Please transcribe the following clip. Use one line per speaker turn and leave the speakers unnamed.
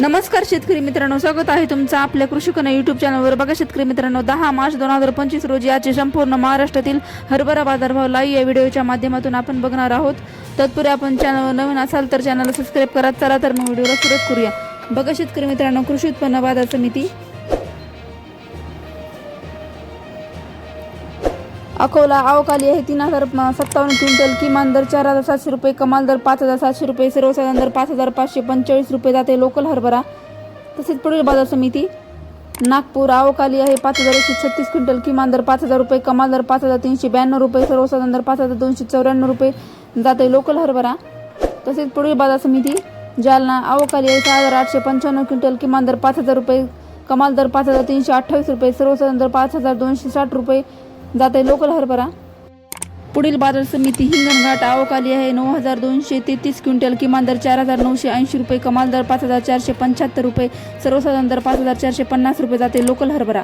नमस्कार शेतकरी मित्रांनो स्वागत आहे तुमचं आपल्या कृषीकना युट्यूब चॅनलवर बघा शेतकरी मित्रांनो दहा मार्च दोन हजार पंचवीस रोजी आजचे संपूर्ण महाराष्ट्रातील हरभरा बाजारभाव लाईव्ह या व्हिडिओच्या माध्यमातून आपण बघणार आहोत. तत्पूर्वी आपण चॅनलवर नवीन असाल तर चॅनलला सबस्क्राईब करा. चला तर मग व्हिडिओला सुरुवात करूया. बघा शेतकरी मित्रांनो कृषी उत्पन्न बाजार समिती अकोला अवकाली आहे. तीन हजार सत्तावन्न क्विंटल किमान दर चार हजार सातशे रुपये कमाल दर पाच हजार सातशे रुपये सर्वसाधारण दर पाच हजार पाचशे पंचेचाळीस रुपये जाते. लोकल हरभरा तसेच पुढील बाजार समिती नागपूर अवकाली आहे. पाच हजार एकशे छत्तीस क्विंटल किमान दर पाच हजार रुपये कमाल दर पाच हजार तीनशे ब्याण्णव रुपये सर्वसाधारण दर पाच हजार दोनशे चौऱ्याण्णव रुपये जाते लोकल हरभरा. तसेच पुढील बाजार समिती जालना अवकाली आहे. सहा हजार आठशे पंच्याण्णव क्विंटल किमान दर पाच हजार रुपये कमाल दर पाच हजार तीनशे अठ्ठावीस रुपये सर्वसाधारण दर पाच हजार दोनशे साठ रुपये जाते लोकल हरभरा. पुढील बाजार समिती हिंगणघाट आवकाली आहे. नऊ हजार दोनशे तेहतीस क्विंटल किमान दर चार हजार नऊशे ऐंशी रुपये कमाल दर पाच हजार चारशे पंच्याहत्तर रुपये सर्वसाधारण दर पाच हजार चारशे पन्नास रुपये जाते लोकल हरभरा.